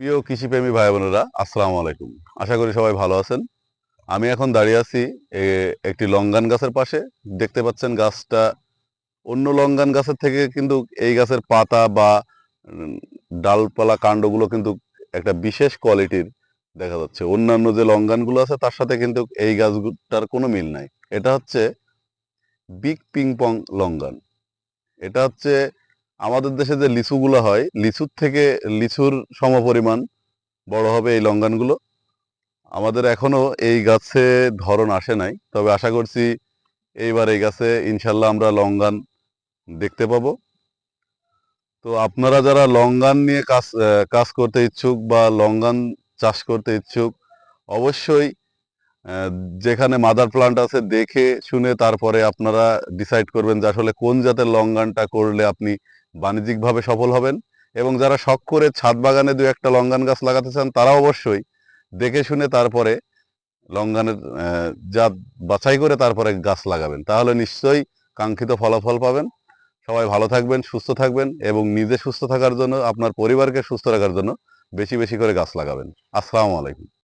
প্রিয় কৃষিপ্রেমী ভাই বোনেরা আসসালামু আলাইকুম। আশা করি সবাই ভালো আছেন। আমি এখন দাঁড়িয়ে আছি একটি লঙ্গান গাছের পাশে। দেখতে পাচ্ছেন গাছটা অন্য লঙ্গান গাছের থেকে কিন্তু এই গাছের পাতা বা ডালপালা কাণ্ডগুলো কিন্তু একটা বিশেষ কোয়ালিটির দেখা যাচ্ছে। অন্যান্য যে লঙ্গানগুলো আছে, তার সাথে কিন্তু এই গাছটার কোনো মিল নাই। এটা হচ্ছে বিগ পিং পং লঙ্গান। এটা হচ্ছে আমাদের দেশে যে লিচুগুলো হয়, লিচুর থেকে লিচুর সমপরিমাণ বড় হবে এই লঙ্গানগুলো। আমাদের এখনও এই গাছে ধরন আসে নাই, তবে আশা করছি এইবার এই গাছে ইনশাল্লাহ আমরা লঙ্গান দেখতে পাবো। তো আপনারা যারা লঙ্গান নিয়ে কাজ কাজ করতে ইচ্ছুক বা লঙ্গান চাষ করতে ইচ্ছুক, অবশ্যই যেখানে মাদার প্লান্ট আছে দেখে শুনে তারপরে আপনারা ডিসাইড করবেন যে আসলে কোন জাতের লঙ্গানটা করলে আপনি বাণিজ্যিকভাবে সফল হবেন এবং যারা শখ করে ছাদ বাগানে দু একটা লঙ্গান গাছ লাগাতে চান, তারা অবশ্যই দেখে শুনে তারপরে লঙ্গানের জাত বাছাই করে তারপরে গাছ লাগাবেন। তাহলে নিশ্চয়ই কাঙ্ক্ষিত ফলাফল পাবেন। সবাই ভালো থাকবেন, সুস্থ থাকবেন এবং নিজে সুস্থ থাকার জন্য, আপনার পরিবারকে সুস্থ রাখার জন্য বেশি বেশি করে গাছ লাগাবেন। আসসালামু আলাইকুম।